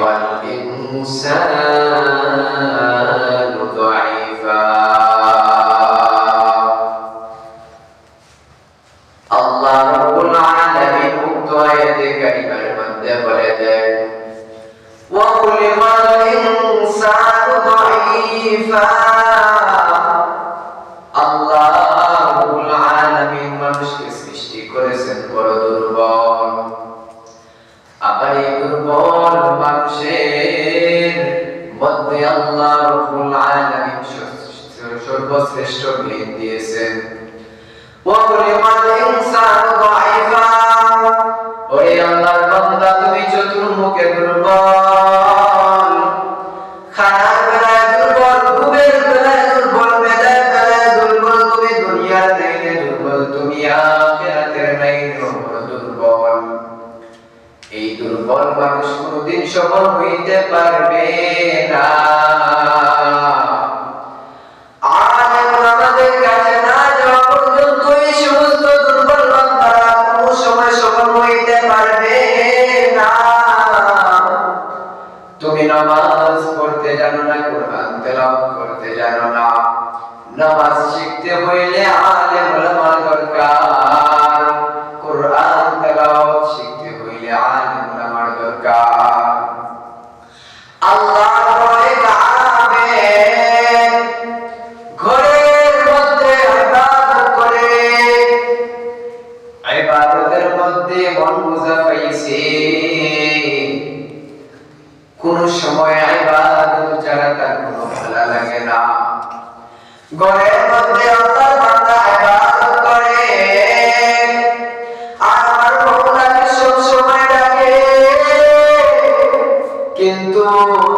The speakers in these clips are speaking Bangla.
والإنسان ضعيف সবল মানুষ কোনদিন সবল হইতে পারবে তুমি নামাজ পড়তে জানো না, কোরআন করতে জানো না। নামাজ শিখতে হইলে আর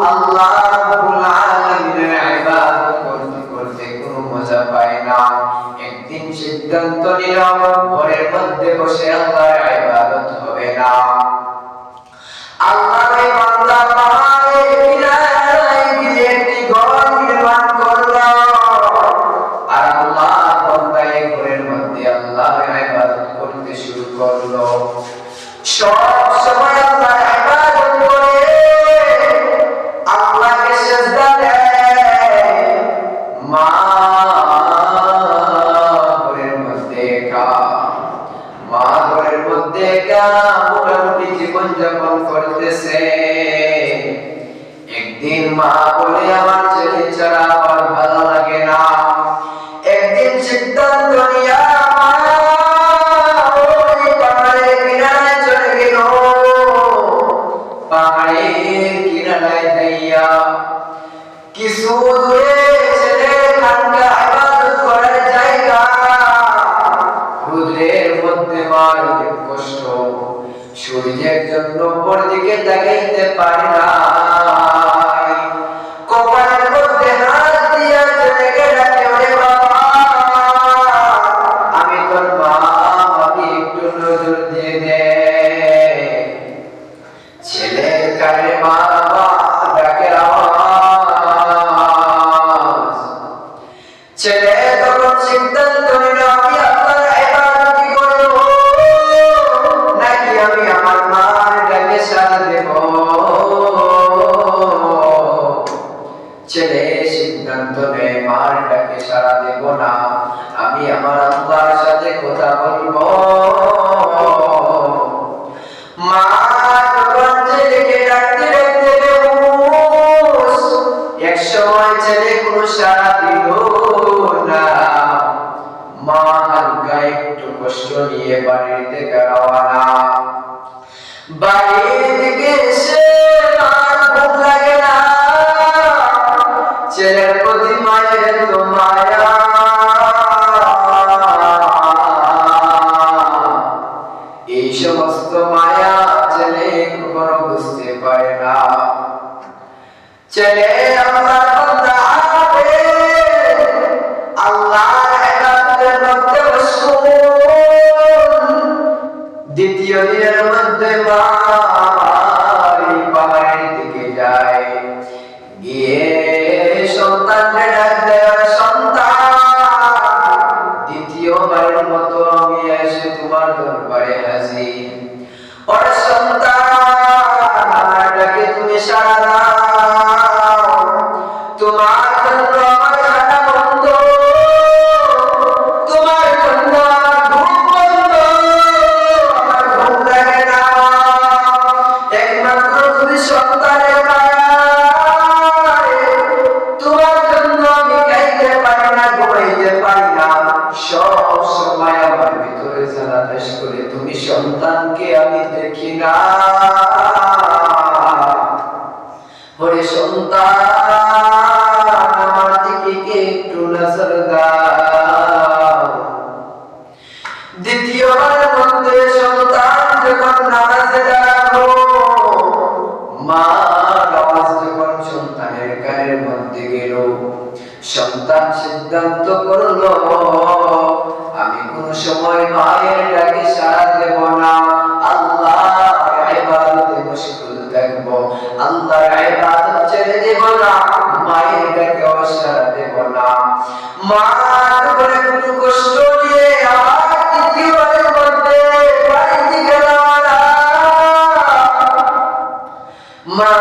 আল্লাহ মা বলে আমার ছেলে ছাড়া আমার ভালো লাগে না। একদিন সিদ্ধান্ত নিয়া কিছু সিদ্ধান্ত ser बड़े हसीन और सुनता लगे तुम्हें सारा একটু নজর দ্বিতীয়বার মধ্যে সন্তান যখন নামাজে দাঁড়াবো মা নামাজ যখন সন্তানের গায়ের মধ্যে গেল, সন্তান সিদ্ধান্ত করল মা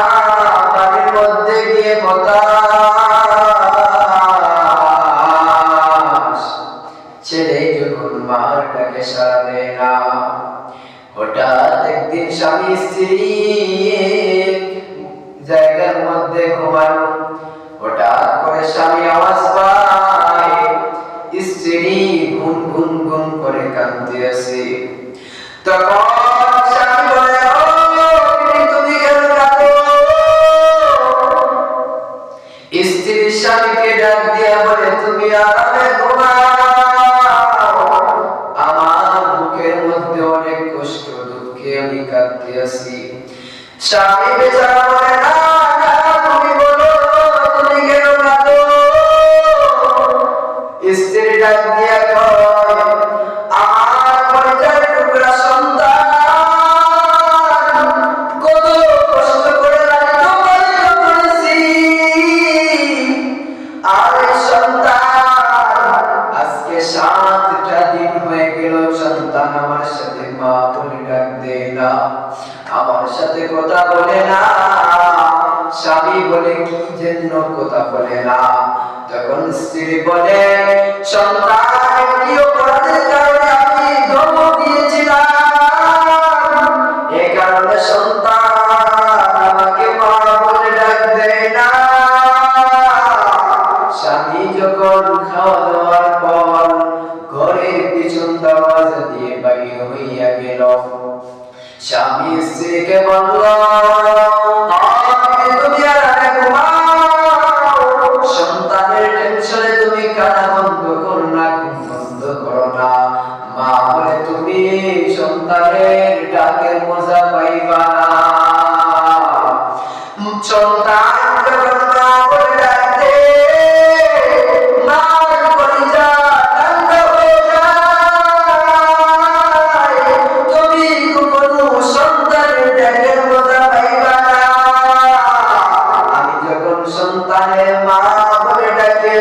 একদিন স্বামী স্ত্রী জায়গার মধ্যে ঘুমানো হঠাৎ করে স্বামী আওয়াজ का असी शामी बेचारा বলে না। তখন স্ত্রী বলে, সন্তান দেয় না। স্বামী যখন খাওয়া দাওয়ার পর দিয়ে গেল। স্বামী স্ত্রীকে বলল যখন সন্তানের মা বলে ডাকে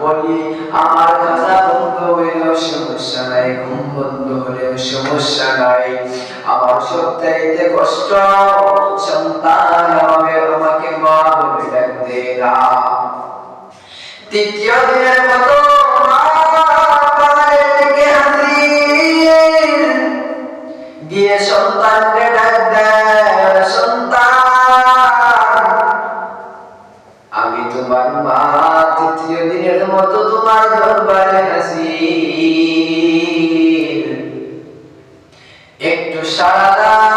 বলি, আমার হইলেও সমস্যা নাই, ঘুম বন্ধ হলেও সমস্যা নাই। আমার সবচাইতে কষ্ট, সন্তান হবে আমাকে মা বলে ডাকতে না। তৃতীয় দিনের মতো সারা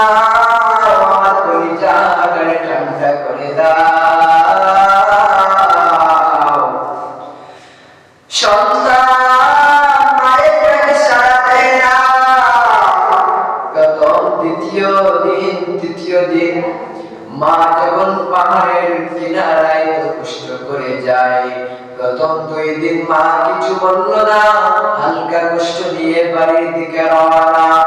মা যখন পাহাড়ের কিনারায় পুষ্ট করে যায়, প্রথম দুই দিন মা কিছু বলল না, হালকা কষ্ট নিয়ে বাড়ির দিকে রওনা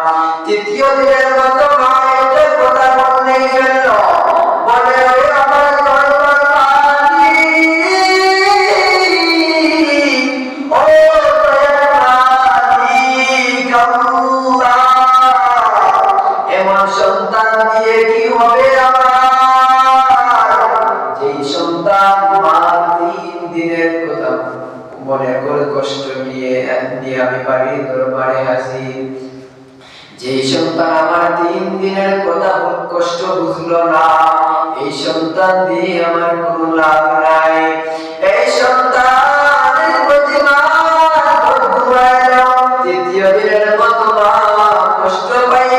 তৃতীয় দিনের মতো মা এটা কথা বললেই বলে, "ওরে আমার যেই সন্তান আমার তিন দিনের কথা কষ্ট বুঝলো না, এই সন্তান দিয়ে আমার কোনো লাভ নাই। এই সন্তান তৃতীয় দিনের মতো কষ্ট পাই